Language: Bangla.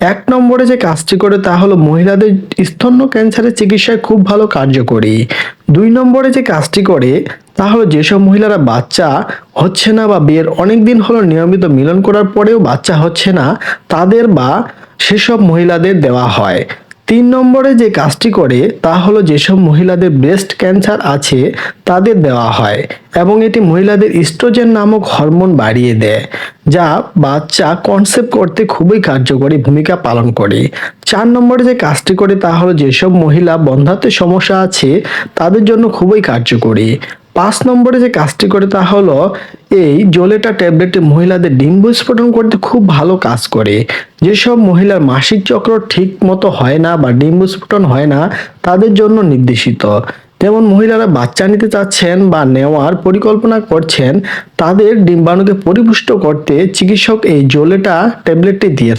এক নম্বরে যে কাজটি করে তা হলো মহিলাদের স্তন্য ক্যান্সারের চিকিৎসায় খুব ভালো কার্যকরী। দুই নম্বরে যে কাজটি করে, তা হলো যেসব মহিলারা বাচ্চা হচ্ছে না বা বিয়ের অনেক দিন হলো নিয়মিত মিলন করার পরেও বাচ্চা হচ্ছে না, তাদের বা সেসব মহিলাদের দেওয়া হয়। তিন নম্বরে যে কাজটি করে তা হলো যেসব মহিলাদের ব্রেস্ট ক্যান্সার আছে তাদের দেওয়া হয় এবং এটি মহিলাদের ইস্ট্রোজেন নামক হরমোন বাড়িয়ে দেয়, যা বাচ্চা কনসেপ্ট করতে খুবই কার্যকরী ভূমিকা পালন করে। চার নম্বরে যে কাজটি করে তা হলো যেসব মহিলা বন্ধাত্বের সমস্যা আছে তাদের জন্য খুবই কার্যকরী। পাঁচ নম্বরে যে কাজটি করে তা হলো, এই জলেটা ট্যাবলেটটি মহিলাদের ডিম্ব স্ফোটন করতে খুব ভালো কাজ করে। যেসব মহিলার মাসিক চক্র ঠিক মতো হয় না বা ডিম্ব স্ফোটন হয় না, তাদের জন্য নির্দেশিত। যেমন মহিলারা বাচ্চা নিতে চাচ্ছেন বা নেওয়ার পরিকল্পনা করছেন, তাদের ডিম্বাণুকে পরিপুষ্ট করতে চিকিৎসক এই জলেটা ট্যাবলেটটি দিয়ে থাকেন।